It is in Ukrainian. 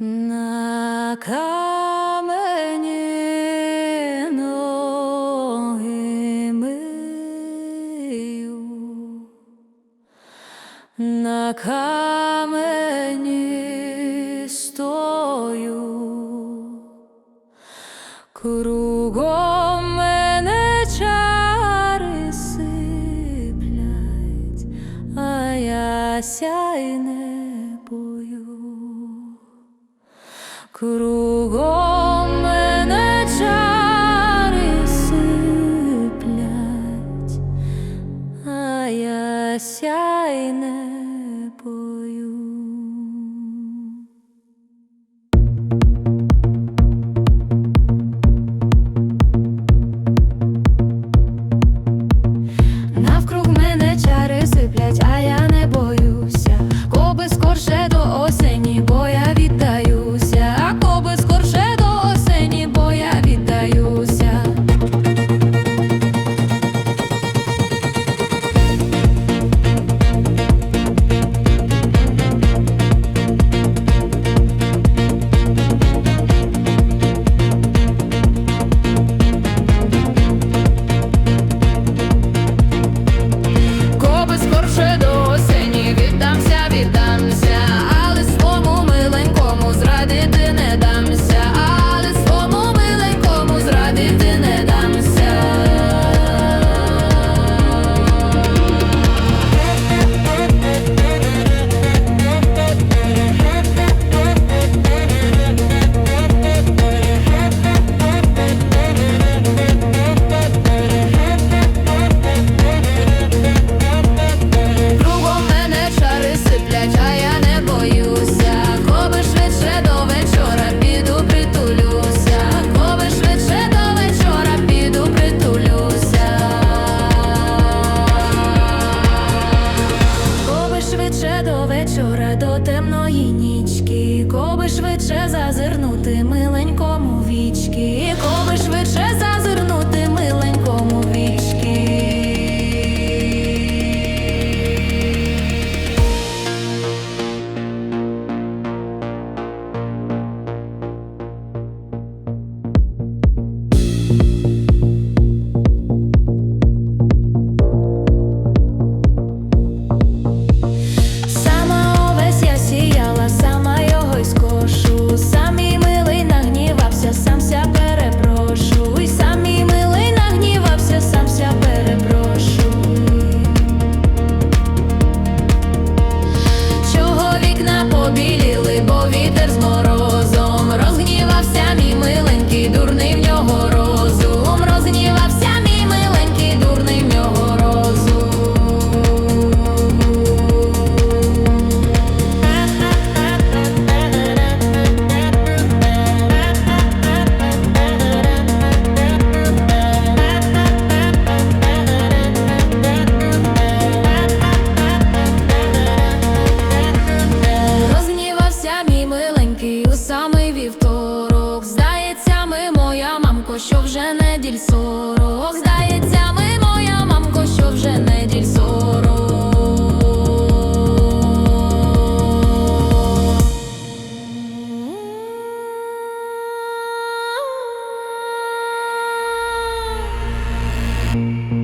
На камені ноги мию, на камені стою, кругом Кругом мене чари сиплять, а я сяйне. швидше зазирнути миленькому вічки, коли швидше. що вже неділь сорок. Здається, ми моя мамко, що вже неділь сорок. Музика